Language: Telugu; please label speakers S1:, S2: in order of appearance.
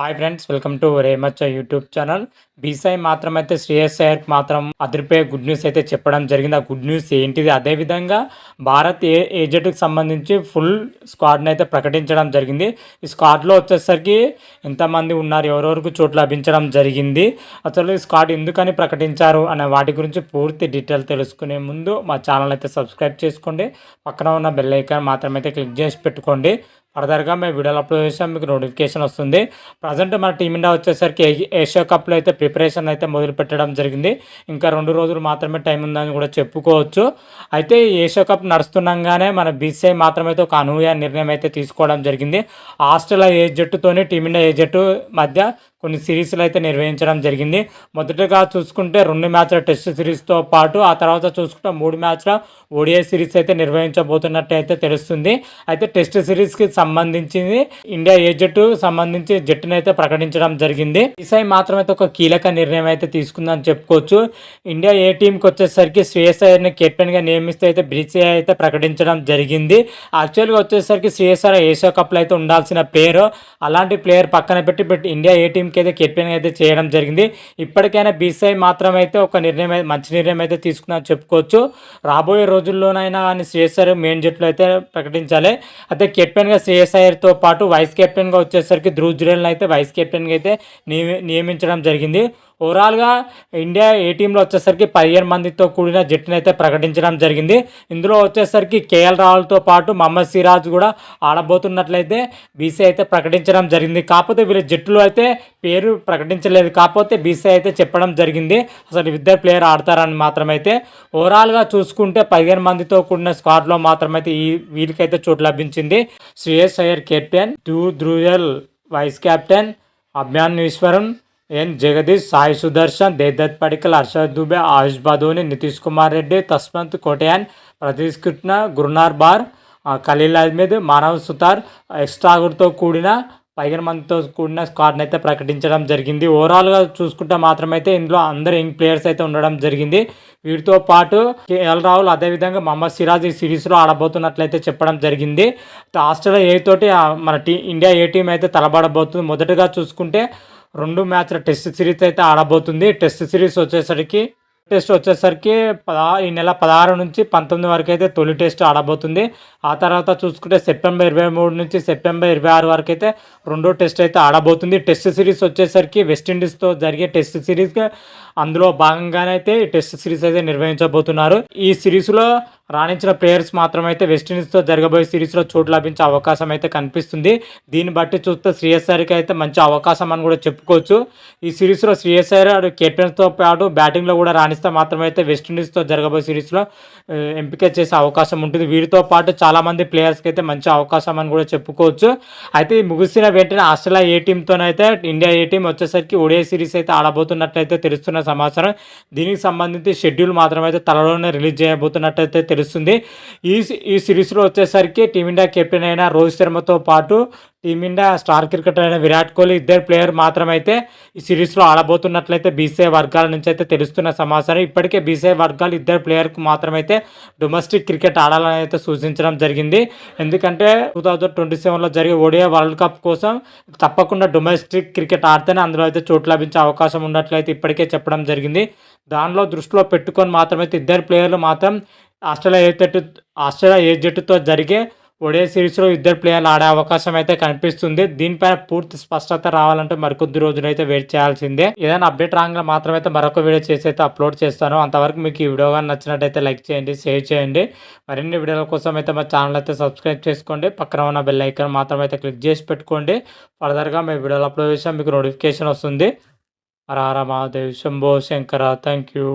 S1: హాయ్ ఫ్రెండ్స్ వెల్కమ్ టు రేమచ్చ యూట్యూబ్ ఛానల్ బీసై మాత్రం అయితే శ్రేయస్ అయ్యర్కి మాత్రం అదిరిపోయే గుడ్ న్యూస్ అయితే చెప్పడం జరిగింది. ఆ గుడ్ న్యూస్ ఏంటిది? అదేవిధంగా భారత్ ఏ ఏ సంబంధించి ఫుల్ స్క్వాడ్ని అయితే ప్రకటించడం జరిగింది. ఈ స్క్వాడ్లో వచ్చేసరికి ఎంతమంది ఉన్నారు? ఎవరెవరికి చోటు లభించడం జరిగింది? అసలు ఈ స్క్వాడ్ ఎందుకని ప్రకటించారు? అనే వాటి గురించి పూర్తి డీటెయిల్ తెలుసుకునే ముందు మా ఛానల్ అయితే సబ్స్క్రైబ్ చేసుకోండి. పక్కన ఉన్న బెల్ ఐకాన్ మాత్రమైతే క్లిక్ చేసి పెట్టుకోండి. ఫర్దర్గా మేము వీడియోలు అప్లోడ్ చేసాం మీకు నోటిఫికేషన్ వస్తుంది. ప్రజెంట్ మన టీమిండియా వచ్చేసరికి ఏషియా కప్లో అయితే ప్రిపరేషన్ అయితే మొదలు పెట్టడం జరిగింది. ఇంకా రెండు రోజులు మాత్రమే టైం ఉందని కూడా చెప్పుకోవచ్చు. అయితే ఏషియా కప్ నడుస్తుండగానే మన బీసీఐ మాత్రమైతే ఒక అనూహ్య నిర్ణయం అయితే తీసుకోవడం జరిగింది. ఆస్ట్రేలియా ఏ జట్టుతోని టీమిండియా ఏ జట్టు మధ్య కొన్ని సిరీస్లు అయితే నిర్వహించడం జరిగింది. మొదటగా చూసుకుంటే రెండు మ్యాచ్ల టెస్ట్ సిరీస్తో పాటు ఆ తర్వాత చూసుకుంటే మూడు మ్యాచ్ల ఓడిఐ సిరీస్ అయితే నిర్వహించబోతున్నట్టు అయితే తెలుస్తుంది. అయితే టెస్ట్ సిరీస్కి సంబంధించింది ఇండియా ఏ జట్టు సంబంధించి జట్టును అయితే ప్రకటించడం జరిగింది. ఈసారి మాత్రమైతే ఒక కీలక నిర్ణయం అయితే తీసుకుందని చెప్పుకోవచ్చు. ఇండియా ఏ టీంకి వచ్చేసరికి శ్రేయస్ అయ్యర్ని కెప్టెన్గా నియమిస్తే అయితే బీసీఐ అయితే ప్రకటించడం జరిగింది. యాక్చువల్గా వచ్చేసరికి శ్రేయస్ అయ్యర్ ఏషియా కప్లో అయితే ఉండాల్సిన పేరు అలాంటి ప్లేయర్ పక్కన పెట్టి బట్ ఇండియా ఏ టీంకి అయితే కెప్టెన్ అయితే చేయడం జరిగింది. ఇప్పటికైనా బీసీఐ మాత్రం అయితే ఒక నిర్ణయం అయితే- మంచి నిర్ణయం అయితే తీసుకున్నా చెప్పుకోవచ్చు. రాబోయే రోజుల్లోనైనా అని శ్రేయస్ మెయిన్ జట్లు అయితే ప్రకటించాలి. అయితే కెప్టెన్గా సిఎస్ఐఆర్తో పాటు వైస్ కెప్టెన్గా వచ్చేసరికి ధ్రువ్ జురేల్ని అయితే వైస్ కెప్టెన్గా అయితే నియమి నియమించడం జరిగింది. ఓవరాల్గా ఇండియా ఏ టీంలో వచ్చేసరికి పదిహేను మందితో కూడిన జట్టును అయితే ప్రకటించడం జరిగింది. ఇందులో వచ్చేసరికి కేఎల్ రాహుల్తో పాటు మహమ్మద్ సిరాజ్ కూడా ఆడబోతున్నట్లయితే బీసీ అయితే ప్రకటించడం జరిగింది. కాకపోతే వీళ్ళ జట్టులో అయితే పేరు ప్రకటించలేదు. కాకపోతే బీసీ అయితే చెప్పడం జరిగింది. అసలు ఇద్దరు ప్లేయర్ ఆడతారని మాత్రమైతే. ఓవరాల్గా చూసుకుంటే పదిహేను మందితో కూడిన స్క్వాడ్లో మాత్రమైతే ఈ వీరికైతే చోటు లభించింది. శ్రేయస్ అయ్యర్ కెప్టెన్ టూ ధ్రుయల్ vice captain Abhimanyu Easwaran N. Jagadish Sai Sudharsan Devdutt Padikkal Harsh Dubey Ayush Badoni Nitish Kumar Reddy తస్మంత్ Kotian Prateesh Krishna Gurnoor Brar Khaleel Ahmed Manav Suthar ఎక్స్ట్రాగుర్తో కూడిన పైగన్ మంత్తో కూడిన స్క్వాడ్ని అయితే ప్రకటించడం జరిగింది. ఓవరాల్గా చూసుకుంటే మాత్రమైతే ఇందులో అందరు యంగ్ ప్లేయర్స్ అయితే ఉండడం జరిగింది. వీటితో పాటు కేఎల్ రాహుల్ అదేవిధంగా మహమ్మద్ సిరాజ్ ఈ సిరీస్లో ఆడబోతున్నట్లయితే చెప్పడం జరిగింది. ఆస్ట్రేలియా ఏ తోటి మన టీ ఇండియా ఏ టీం అయితే తలబడబోతుంది మొదటగా చూసుకుంటే రెండు మ్యాచ్ల టెస్ట్ సిరీస్ అయితే ఆడబోతుంది. టెస్ట్ సిరీస్ వచ్చేసరికి టెస్ట్ వచ్చేసరికి పదా ఈ నెల పదహారు నుంచి పంతొమ్మిది వరకు అయితే తొలి టెస్ట్ ఆడబోతుంది. ఆ తర్వాత చూసుకుంటే సెప్టెంబర్ ఇరవై మూడు నుంచి సెప్టెంబర్ ఇరవై ఆరు వరకు అయితే రెండో టెస్ట్ అయితే ఆడబోతుంది. టెస్ట్ సిరీస్ వచ్చేసరికి వెస్టిండీస్తో జరిగే టెస్ట్ సిరీస్ అందులో భాగంగానే అయితే ఈ టెస్ట్ సిరీస్ అయితే నిర్వహించబోతున్నారు. ఈ సిరీస్లో రాణించిన ప్లేయర్స్ మాత్రమైతే వెస్టిండీస్తో జరగబోయే సిరీస్లో చోటు లభించే అవకాశం అయితే కనిపిస్తుంది. దీన్ని బట్టి చూస్తే శ్రీఎస్ఆర్కి అయితే మంచి అవకాశం అని కూడా చెప్పుకోవచ్చు. ఈ సిరీస్లో శ్రీఎస్ఆర్ కెప్టెన్స్తో పాటు బ్యాటింగ్లో కూడా రాణిస్తే మాత్రమైతే వెస్టిండీస్తో జరగబోయే సిరీస్లో ఎంపిక చేసే అవకాశం ఉంటుంది. వీరితో పాటు చాలామంది ప్లేయర్స్కి అయితే మంచి అవకాశం అని కూడా చెప్పుకోవచ్చు. అయితే ఈ ముగిసిన వెంటనే ఆస్ట్రేలియా ఏ టీంతోనైతే ఇండియా ఏ టీం వచ్చేసరికి ఒడియా సిరీస్ అయితే ఆడబోతున్నట్లయితే తెలుస్తున్న సమాచారం. దీనికి సంబంధించి షెడ్యూల్ మాత్రమైతే త్వరలోనే రిలీజ్ చేయబోతున్నట్టయితే తెలుస్తుంది. ఈ ఈ సిరీస్లో వచ్చేసరికి టీమిండియా కెప్టెన్ అయిన రోహిత్ శర్మతో పాటు టీమిండియా స్టార్ క్రికెటర్ అయిన విరాట్ కోహ్లీ ఇద్దరు ప్లేయర్ మాత్రమైతే ఈ సిరీస్లో ఆడబోతున్నట్లయితే బీసీఐ వర్గాల నుంచి అయితే తెలుస్తున్న సమాచారం. ఇప్పటికే బీసీఐ వర్గాలు ఇద్దరు ప్లేయర్కు మాత్రమైతే డొమెస్టిక్ క్రికెట్ ఆడాలని అయితే సూచించడం జరిగింది. ఎందుకంటే టూ థౌజండ్ ట్వంటీ సెవెన్లో జరిగే ఓడియా వరల్డ్ కప్ కోసం తప్పకుండా డొమెస్టిక్ క్రికెట్ ఆడితేనే అందులో అయితే చోటు లభించే అవకాశం ఉన్నట్లయితే ఇప్పటికే చెప్పడం జరిగింది. దానిలో దృష్టిలో పెట్టుకొని మాత్రమైతే ఇద్దరు ప్లేయర్లు మాత్రం ఆస్ట్రేలియా ఏ జట్టు ఆస్ట్రేలియా ఏ జట్టుతో జరిగే ఒడే సిరీస్లో ఇద్దరు ప్లేయర్లు ఆడే అవకాశం అయితే కనిపిస్తుంది. దీనిపైన పూర్తి స్పష్టత రావాలంటే మరికొద్ది రోజులైతే వెయిట్ చేయాల్సిందే. ఏదైనా అప్డేట్ రాగానే మాత్రమైతే మరొక వీడియో చేసి అయితే అప్లోడ్ చేస్తాను. అంతవరకు మీకు ఈ వీడియో కానీ నచ్చినట్టయితే లైక్ చేయండి షేర్ చేయండి. మరిన్ని వీడియోల కోసం అయితే మా ఛానల్ అయితే సబ్స్క్రైబ్ చేసుకోండి. పక్కన ఉన్న బెల్ ఐకాన్ మాత్రం అయితే క్లిక్ చేసి పెట్టుకోండి. ఫర్దర్గా మేము వీడియోలు అప్లోడ్ చేసాం మీకు నోటిఫికేషన్ వస్తుంది. హర మహాదేవ్ శంభో శంకర. Thank you.